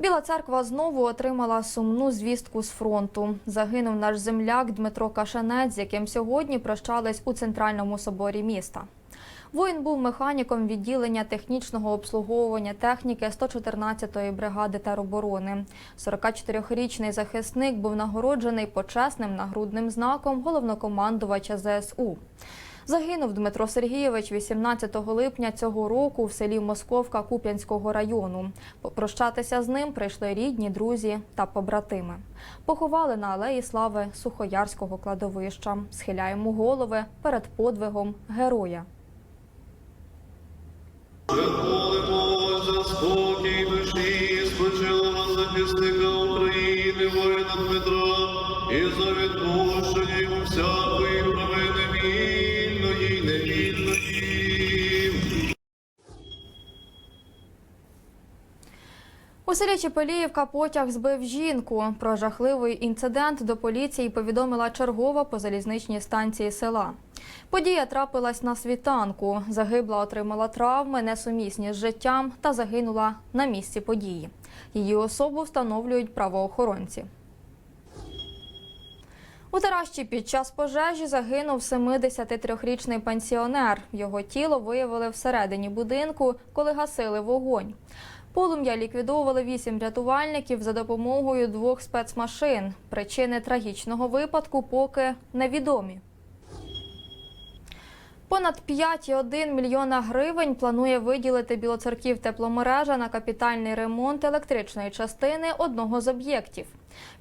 Біла церква знову отримала сумну звістку з фронту. Загинув наш земляк Дмитро Кашанець, з яким сьогодні прощались у центральному соборі міста. Воїн був механіком відділення технічного обслуговування техніки 114-ї бригади тероборони. 44-річний захисник був нагороджений почесним нагрудним знаком головнокомандувача ЗСУ. Загинув Дмитро Сергійович 18 липня цього року в селі Московка Куп'янського району. Попрощатися з ним прийшли рідні, друзі та побратими. Поховали на алеї слави Сухоярського кладовища. Схиляємо голови перед подвигом героя. Спокій душі захисника України, воїна Дмитра, і за відпущення йому всякої У селі Чепеліївка потяг збив жінку. Про жахливий інцидент до поліції повідомила чергова по залізничній станції села. Подія трапилась на світанку. Загибла отримала травми, несумісні з життям та загинула на місці події. Її особу встановлюють правоохоронці. У Таращі під час пожежі загинув 73-річний пенсіонер. Його тіло виявили всередині будинку, коли гасили вогонь. Полум'я ліквідовували вісім рятувальників за допомогою двох спецмашин. Причини трагічного випадку поки невідомі. Понад 5,1 мільйона гривень планує виділити Білоцерків тепломережа на капітальний ремонт електричної частини одного з об'єктів.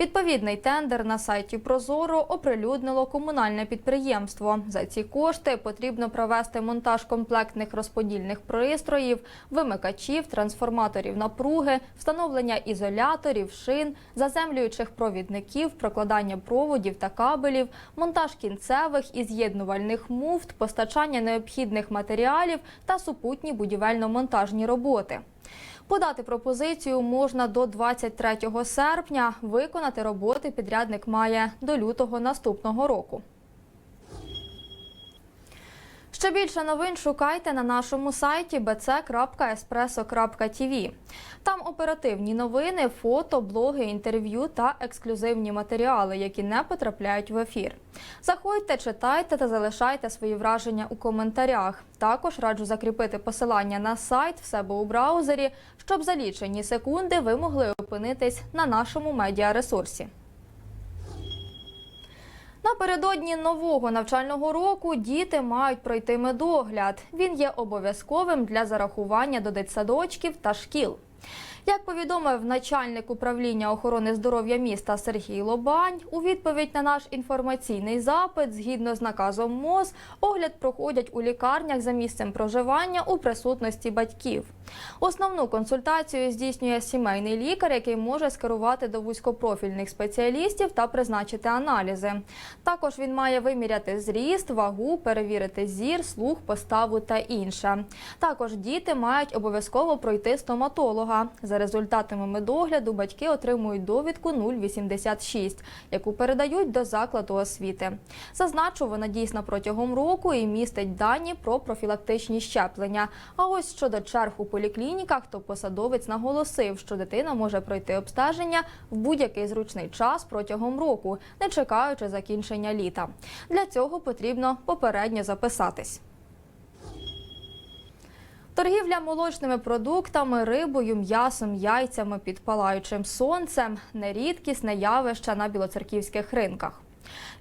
Відповідний тендер на сайті Прозоро оприлюднило комунальне підприємство. За ці кошти потрібно провести монтаж комплектних розподільних пристроїв, вимикачів, трансформаторів напруги, встановлення ізоляторів, шин, заземлюючих провідників, прокладання проводів та кабелів, монтаж кінцевих і з'єднувальних муфт, постачання необхідних матеріалів та супутні будівельно-монтажні роботи. Подати пропозицію можна до 23 серпня. Виконати роботи підрядник має до лютого наступного року. Ще більше новин шукайте на нашому сайті bc.espresso.tv. Там оперативні новини, фото, блоги, інтерв'ю та ексклюзивні матеріали, які не потрапляють в ефір. Заходьте, читайте та залишайте свої враження у коментарях. Також раджу закріпити посилання на сайт в себе у браузері, щоб за лічені секунди ви могли опинитись на нашому медіаресурсі. Напередодні нового навчального року діти мають пройти медогляд. Він є обов'язковим для зарахування до дитсадочків та шкіл. Як повідомив начальник управління охорони здоров'я міста Сергій Лобань, у відповідь на наш інформаційний запит, згідно з наказом МОЗ, огляд проходять у лікарнях за місцем проживання у присутності батьків. Основну консультацію здійснює сімейний лікар, який може скерувати до вузькопрофільних спеціалістів та призначити аналізи. Також він має виміряти зріст, вагу, перевірити зір, слух, поставу та інше. Також діти мають обов'язково пройти стоматолога. За результатами медогляду батьки отримують довідку 086, яку передають до закладу освіти. Зазначу, вона дійсна протягом року і містить дані про профілактичні щеплення. А ось щодо черг у поліклініках, то посадовець наголосив, що дитина може пройти обстеження в будь-який зручний час протягом року, не чекаючи закінчення літа. Для цього потрібно попередньо записатись. Торгівля молочними продуктами, рибою, м'ясом, яйцями під палаючим сонцем нерідкісне явище на білоцерківських ринках.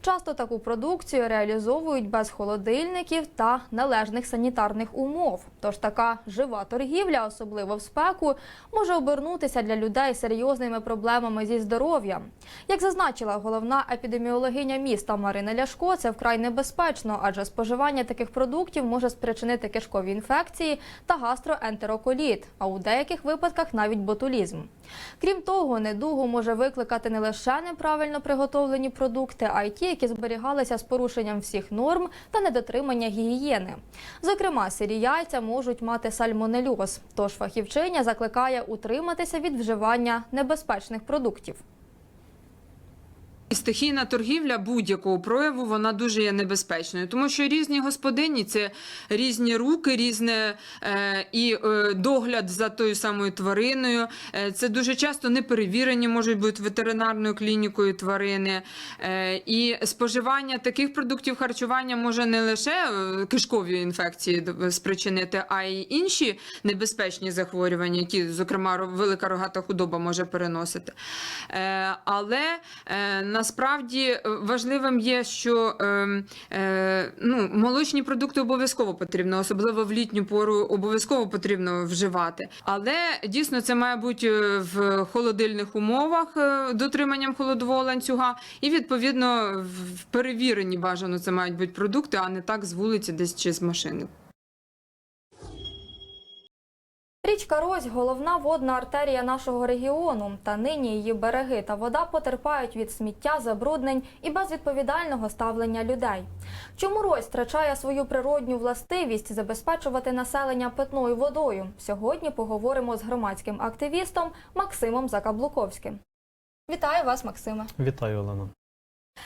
Часто таку продукцію реалізовують без холодильників та належних санітарних умов. Тож така жива торгівля, особливо в спеку, може обернутися для людей серйозними проблемами зі здоров'ям. Як зазначила головна епідеміологиня міста Марина Ляшко, це вкрай небезпечно, адже споживання таких продуктів може спричинити кишкові інфекції та гастроентероколіт, а у деяких випадках навіть ботулізм. Крім того, недугу може викликати не лише неправильно приготовлені продукти, ті, які зберігалися з порушенням всіх норм та недотримання гігієни. Зокрема, сирі яйця можуть мати сальмонельоз, тож фахівчиня закликає утриматися від вживання небезпечних продуктів. Стихійна торгівля будь-якого прояву вона дуже є небезпечною, тому що різні господині це різні руки, різне е, і е, догляд за тою самою твариною. Е, це дуже часто неперевірені можуть бути ветеринарною клінікою тварини. Е, і споживання таких продуктів харчування може не лише е, кишкові інфекції спричинити, а й інші небезпечні захворювання, які, зокрема, велика рогата худоба може переносити. Е, але е, насправді е, важливим є, що е, е, ну, молочні продукти обов'язково потрібно, особливо в літню пору обов'язково потрібно вживати. Але дійсно це має бути е, в холодильних умовах е, дотриманням холодового ланцюга, і відповідно в- в перевірені бажано це мають бути продукти, а не так з вулиці, десь чи з машини. Річка Рось головна водна артерія нашого регіону. Та нині її береги та вода потерпають від сміття, забруднень і безвідповідального ставлення людей. Чому Рось втрачає свою природню властивість забезпечувати населення питною водою? Сьогодні поговоримо з громадським активістом Максимом Закаблуковським. Вітаю вас, Максиме. Вітаю, Олена.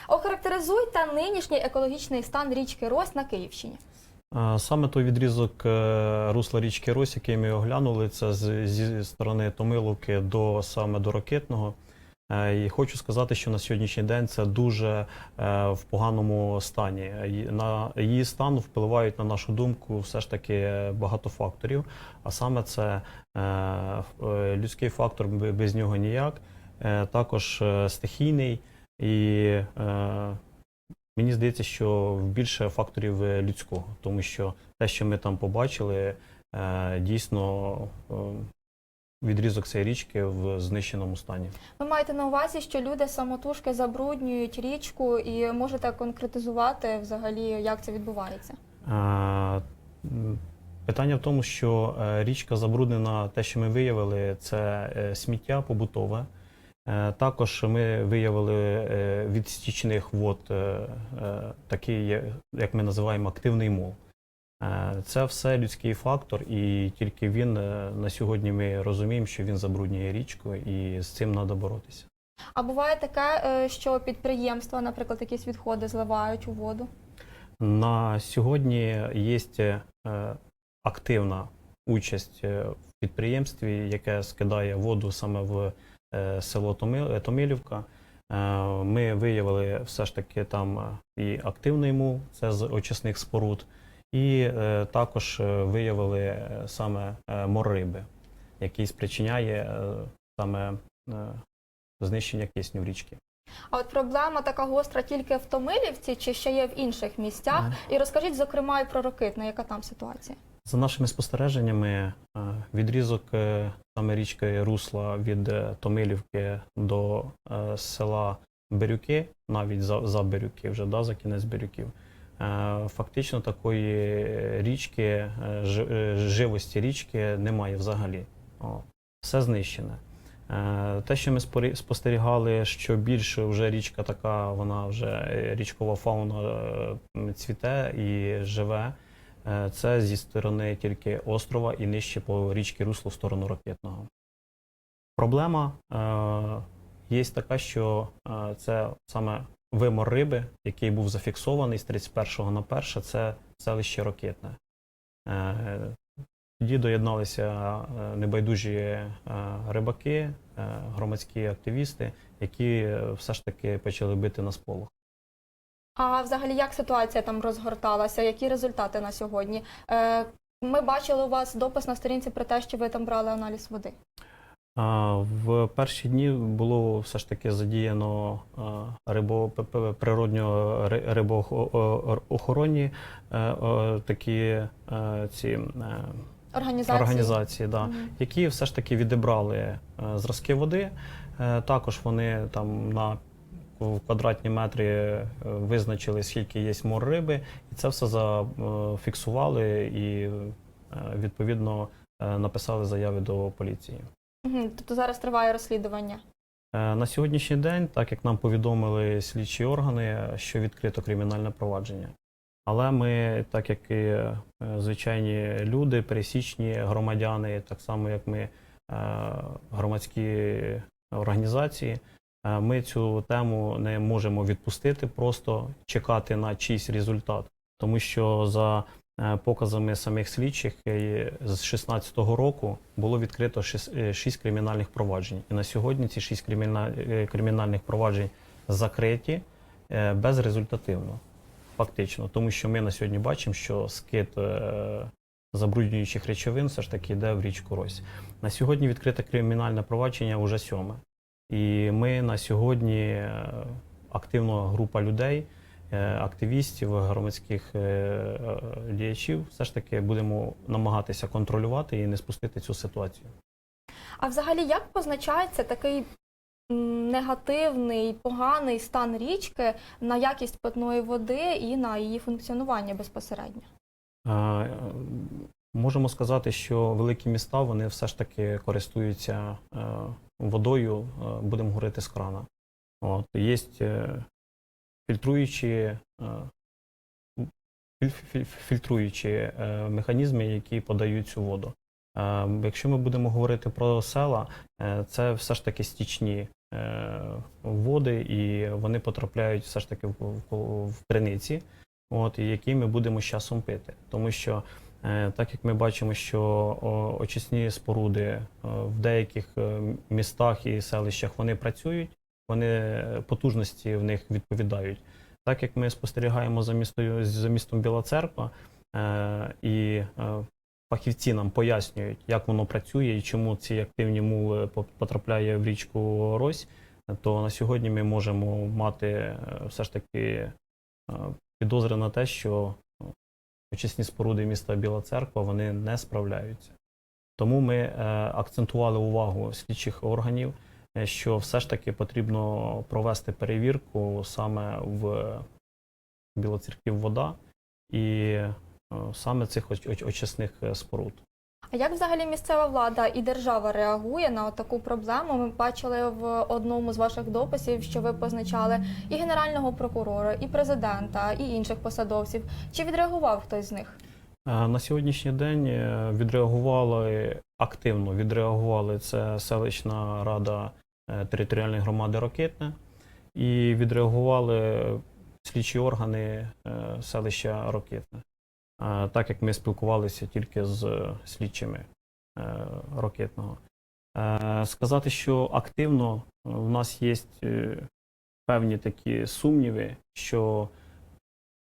Охарактеризуйте нинішній екологічний стан річки Рось на Київщині. Саме той відрізок е, русла річки Рось, який ми оглянули, це з- зі сторони Томиловки до саме до Ракитного. Е, І хочу сказати, що на сьогоднішній день це дуже е, в поганому стані. На її стан впливають, на нашу думку, все ж таки багато факторів. А саме це людський фактор, без нього ніяк, також стихійний і Мені здається, що більше факторів е, людського, тому що те, що ми там побачили, е, дійсно е, відрізок цієї річки в знищеному стані. Ви маєте на увазі, що люди самотужки забруднюють річку і можете конкретизувати взагалі, як це відбувається? Питання в тому, що річка забруднена, те, що ми виявили, це сміття побутове. Е, Також ми виявили е, від стічних вод е, такий, як ми називаємо, активний мол. Це все людський фактор, і тільки він на сьогодні ми розуміємо, що він забруднює річку, і з цим треба боротися. А буває таке, що підприємства, наприклад, якісь відходи зливають у воду. На сьогодні є активна участь в підприємстві, яке скидає воду саме в село Томи- Томилівка. Е, Ми виявили все ж таки там е, і активний мул, це з очисних споруд, і е, також е, виявили е, саме е, мор риби, який спричиняє е, саме е, знищення кисню в річці. А от проблема така гостра тільки в Томилівці чи ще є в інших місцях? І розкажіть, зокрема, і про Рокитне, яка там ситуація? За нашими спостереженнями, е, відрізок е, саме річки Русла від е, Томилівки до села Бирюки, навіть за, за Бирюки, вже да, за кінець Бирюків, фактично такої річки, жи- живості річки немає взагалі. Все знищене. Те, що ми спостерігали, що більше вже річка така, вона вже річкова фауна цвіте і живе. Е, Це зі сторони тільки острова і нижче по річці Русло в сторону Ракетного. Проблема е, є така, що е, це саме вимор риби, який був зафіксований з 31 на 1, це селище Ракетне. Тоді доєдналися небайдужі рибаки, громадські активісти, які все ж таки почали бити на сполох. А взагалі як ситуація там розгорталася? Які результати на сьогодні? Е, Ми бачили у вас допис на сторінці про те, що ви там брали аналіз води. В перші дні було все ж таки задіяно рибо, природньо ри- рибоохоронні е, такі е, ці Організації. організації, да, Мгм. які все ж таки відібрали зразки води. Також вони там на в квадратні метри е, визначили, скільки є мор риби, і це все зафіксували і е, відповідно е, написали заяви до поліції. Тобто зараз триває розслідування. Е, На сьогоднішній день, так як нам повідомили слідчі органи, що відкрито кримінальне провадження. Але ми, так як і е, звичайні люди, пересічні громадяни, так само як ми, е, громадські організації, Е, Ми цю тему не можемо відпустити, просто чекати на чийсь результат, тому що за е, показами самих слідчих е, з 2016 року було відкрито 6 кримінальних проваджень. І на сьогодні ці 6 кримінальних проваджень закриті е, безрезультативно, фактично, тому що ми на сьогодні бачимо, що скид е, забруднюючих речовин все ж таки йде в річку Рось. На сьогодні відкрите кримінальне провадження вже сьоме. І ми на сьогодні е, активна група людей, е, активістів, громадських е, діячів, все ж таки будемо намагатися контролювати і не спустити цю ситуацію. А взагалі, як позначається такий негативний, поганий стан річки на якість питної води і на її функціонування безпосередньо? Можемо сказати, що великі міста вони все ж таки користуються водою, е, будемо говорити з крана. От, є е, фільтруючі, е, філь- філь- фільтруючі механізми, які подають цю воду. Якщо ми будемо говорити про села, це все ж таки стічні води, і вони потрапляють все ж таки в, криниці, от, які ми будемо з часом пити. Тому що Так як ми бачимо, що очисні споруди е, в деяких е, містах і селищах вони працюють, вони е, потужності в них відповідають. Так як ми спостерігаємо за містою за містом Біла Церква, е, і е, фахівці нам пояснюють, як воно працює і чому ці активні мули потрапляє в річку Рось, то на сьогодні ми можемо мати е, все ж таки е, підозри на те, що очисні споруди міста Біла Церква вони не справляються. Тому ми е, акцентували увагу слідчих органів, е, що все ж таки потрібно провести перевірку саме в Білоцерків вода і е, саме цих оч- оч- очисних споруд. А як взагалі місцева влада і держава реагує на таку проблему? Ми бачили в одному з ваших дописів, що ви позначали і генерального прокурора, і президента, і інших посадовців. Чи відреагував хтось з них? Е, На сьогоднішній день е, відреагували активно. Відреагували це селищна рада е, територіальної громади Рокитне і відреагували слідчі органи селища Рокитне. Е, Так як ми спілкувалися тільки з слідчими е, Рокитного. Е, Сказати, що активно е, в нас є е, певні такі сумніви, що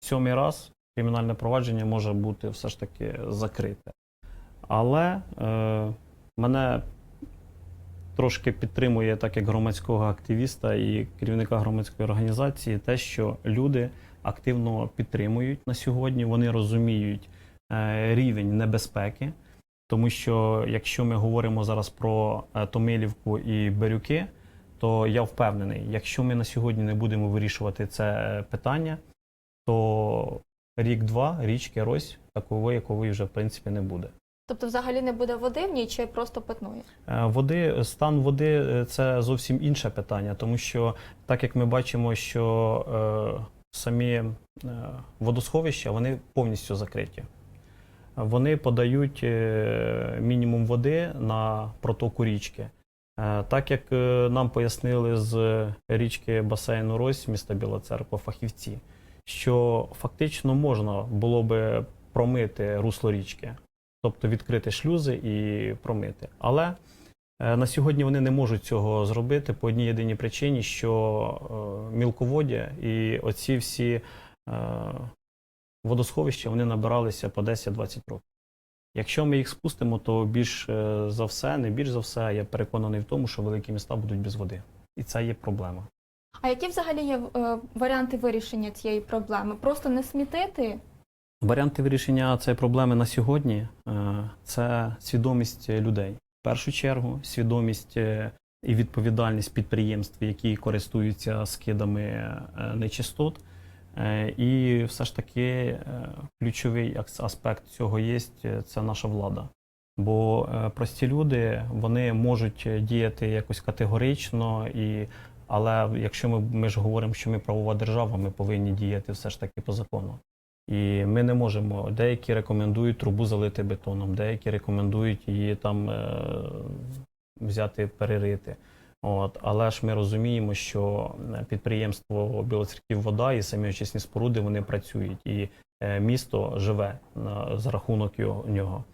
сьомий раз кримінальне провадження може бути все ж таки закрите. Але е, мене трошки підтримує, так як громадського активіста і керівника громадської організації, те, що люди активно підтримують на сьогодні, вони розуміють е, рівень небезпеки. Тому що якщо ми говоримо зараз про е, Томилівку і Бирюки, то я впевнений, якщо ми на сьогодні не будемо вирішувати це е, питання, то рік-два річки Рось такової, якої вже в принципі не буде. Тобто, взагалі не буде води в ній чи просто питної? Води, стан води це зовсім інше питання, тому що так як ми бачимо, що самі е, водосховища вони повністю закриті. Вони подають е, мінімум води на протоку річки. Е, Так як нам пояснили з річки басейну Рось міста Біла Церква фахівці, що фактично можна було би промити русло річки, тобто відкрити шлюзи і промити. Але на сьогодні вони не можуть цього зробити по одній єдиній причині, що е, мілководдя і оці всі е, водосховища вони набиралися по 10-20 років. Якщо ми їх спустимо, то більш е, за все, не більш за все, я переконаний в тому, що великі міста будуть без води. І це є проблема. А які взагалі є е, варіанти вирішення цієї проблеми? Просто не смітити? Варіанти вирішення цієї проблеми на сьогодні е, це свідомість людей. Першу чергу, свідомість е, і відповідальність підприємств, які користуються скидами е, нечистот. Е, І все ж таки ключовий аспект цього є це наша влада. Бо прості люди вони можуть діяти якось категорично, і, але якщо ми, ми ж говоримо, що ми правова держава, ми повинні діяти все ж таки по закону. І ми не можемо. Деякі рекомендують трубу залити бетоном, деякі рекомендують її там е, взяти, перерити. От, але ж ми розуміємо, що е, підприємство Білоцерків вода і самі очисні споруди вони працюють, і е, місто живе на, за рахунок його, нього.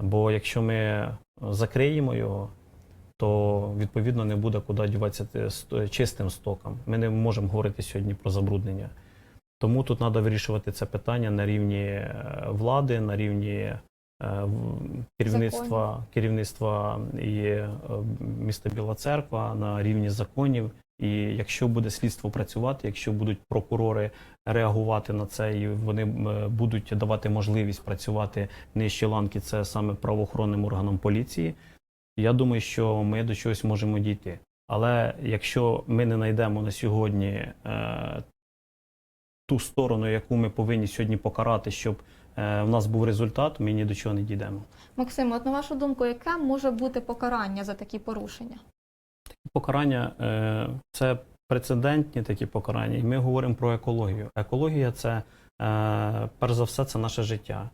Бо якщо ми закриємо його, то відповідно не буде куди діватися чистим стоком. Ми не можемо говорити сьогодні про забруднення. Тому тут треба вирішувати це питання на рівні е, влади, на рівні е, керівництва, керівництва і е, міста Біла Церква, на рівні законів. І якщо буде слідство працювати, якщо будуть прокурори реагувати на це, і вони будуть давати можливість працювати нижчі ланки, це саме правоохоронним органам поліції. Я думаю, що ми до чогось можемо дійти. Але якщо ми не знайдемо на сьогодні ту сторону, яку ми повинні сьогодні покарати, щоб е, в нас був результат, ми ні до чого не дійдемо. Максим, от на вашу думку, яке може бути покарання за такі порушення? Покарання е, це прецедентні такі покарання, і ми говоримо про екологію. Екологія це е, перш за все, це наше життя,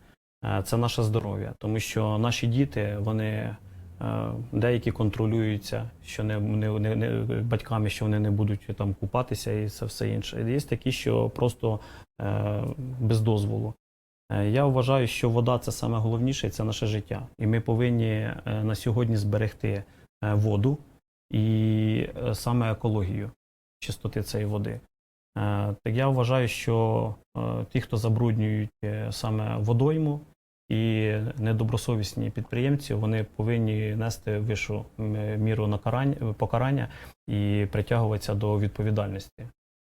це наше здоров'я, тому що наші діти вони деякі контролюються, що не, не, не, не батьками, що вони не будуть там купатися і це все інше. Є такі, що просто е, без дозволу. Е, Я вважаю, що вода це саме головніше, це наше життя. І ми повинні е, на сьогодні зберегти е, воду і е, саме екологію чистоти цієї води. Е, Так я вважаю, що е, ті, хто забруднюють е, саме водойму і недобросовісні підприємці, вони повинні нести вищу міру покарання і притягуватися до відповідальності.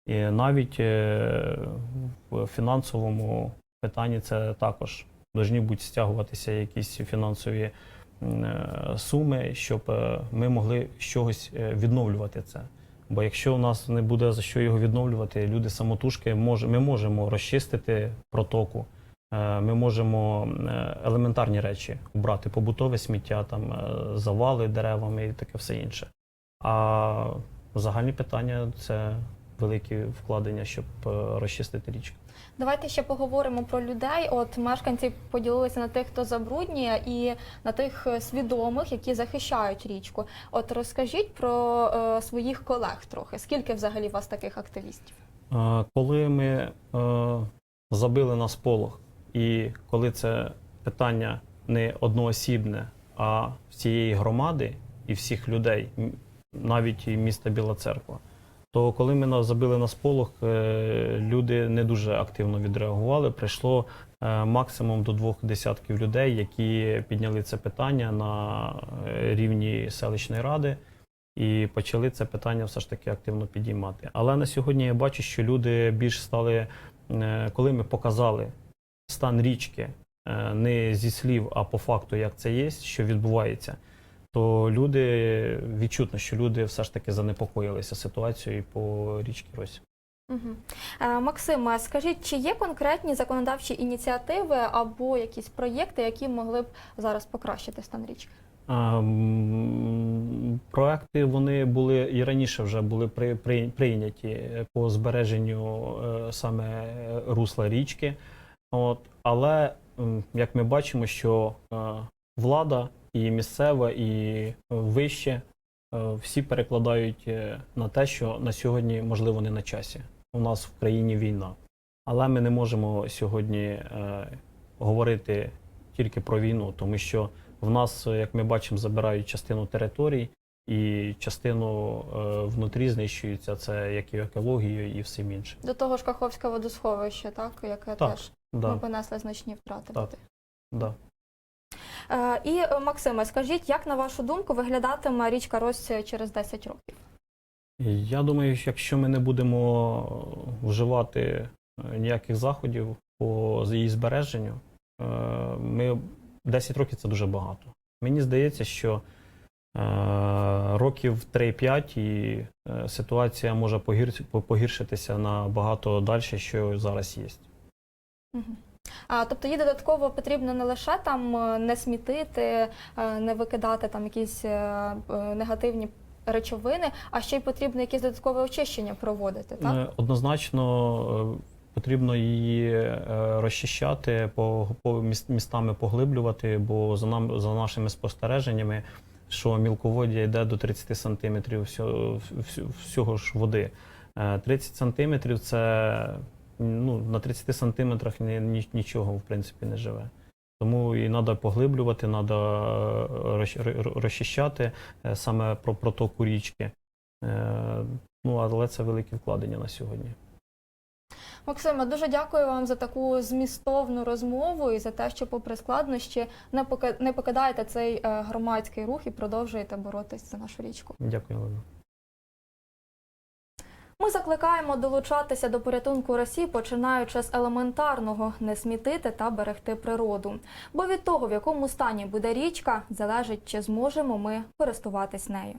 І навіть е, в фінансовому питанні це також повинні бути стягуватися якісь фінансові е, суми, щоб е, ми могли з чогось відновлювати це. Бо якщо у нас не буде за що його відновлювати, люди самотужки може, ми можемо розчистити протоку, ми можемо е, елементарні речі убрати, побутове сміття, там е, завали деревами і таке все інше. А загальні питання це великі вкладення, щоб е, розчистити річку. Давайте ще поговоримо про людей. От мешканці поділилися на тих, хто забруднює, і на тих е, свідомих, які захищають річку. От розкажіть про е, своїх колег трохи. Скільки взагалі у вас таких активістів? Е, Коли ми е, забили на сполох, і коли це питання не одноосібне, а всієї громади і всіх людей, навіть і міста Біла Церква, то коли ми забили на сполох, е, люди не дуже активно відреагували. Прийшло е, максимум до двох десятків людей, які підняли це питання на е, рівні селищної ради і почали це питання все ж таки активно підіймати. Але на сьогодні я бачу, що люди більш стали, коли ми показали стан річки е, не зі слів, а по факту, як це є, що відбувається, то люди відчутно, що люди все ж таки занепокоїлися ситуацією по річці Рось. Угу. Е, Максим, скажіть, чи є конкретні законодавчі ініціативи або якісь проєкти, які могли б зараз покращити стан річки? Проекти вони були і раніше вже були при, при, прийняті по збереженню е, саме русла річки. От, але як ми бачимо, що е, влада і місцева, і вище е, всі перекладають е, на те, що на сьогодні можливо не на часі. У нас в країні війна. Але ми не можемо сьогодні е, говорити тільки про війну, тому що в нас, е, як ми бачимо, забирають частину територій і частину е, внутрі знищується. Це як і екологією і всім іншим. До того ж, Каховське водосховище, так яке Так, теж Да, ми понесли значні втрати. Так. да. Е, І е, Максиме, скажіть, як на вашу думку виглядатиме річка Рось через 10 років? Я думаю, що якщо ми не будемо вживати е, ніяких заходів по її збереженню, е, ми 10 років це дуже багато. Мені здається, що е, років 3-5 і е, ситуація може погір- погіршитися набагато далі, що зараз є. А, тобто їй додатково потрібно не лише там е, не смітити, е, не викидати там якісь е, негативні речовини, а ще й потрібно якесь додаткове очищення проводити, так? Однозначно потрібно її розчищати, по, по містами поглиблювати, бо за нам за нашими спостереженнями що мілководдя йде до 30 сантиметрів всього, всього ж води. Е, 30 сантиметрів це ну, на 30 сантиметрах ні, ні- нічого в принципі не живе. Тому і треба поглиблювати, треба розчищати е, саме про протоку річки. Е, Ну, але це великі вкладення на сьогодні. Максиме, дуже дякую вам за таку змістовну розмову і за те, що, попри складнощі, не покидаєте цей е, громадський рух і продовжуєте боротись за нашу річку. Дякую вам. Ми закликаємо долучатися до порятунку Росії, починаючи з елементарного не смітити та берегти природу. Бо від того, в якому стані буде річка, залежить, чи зможемо ми користуватись нею.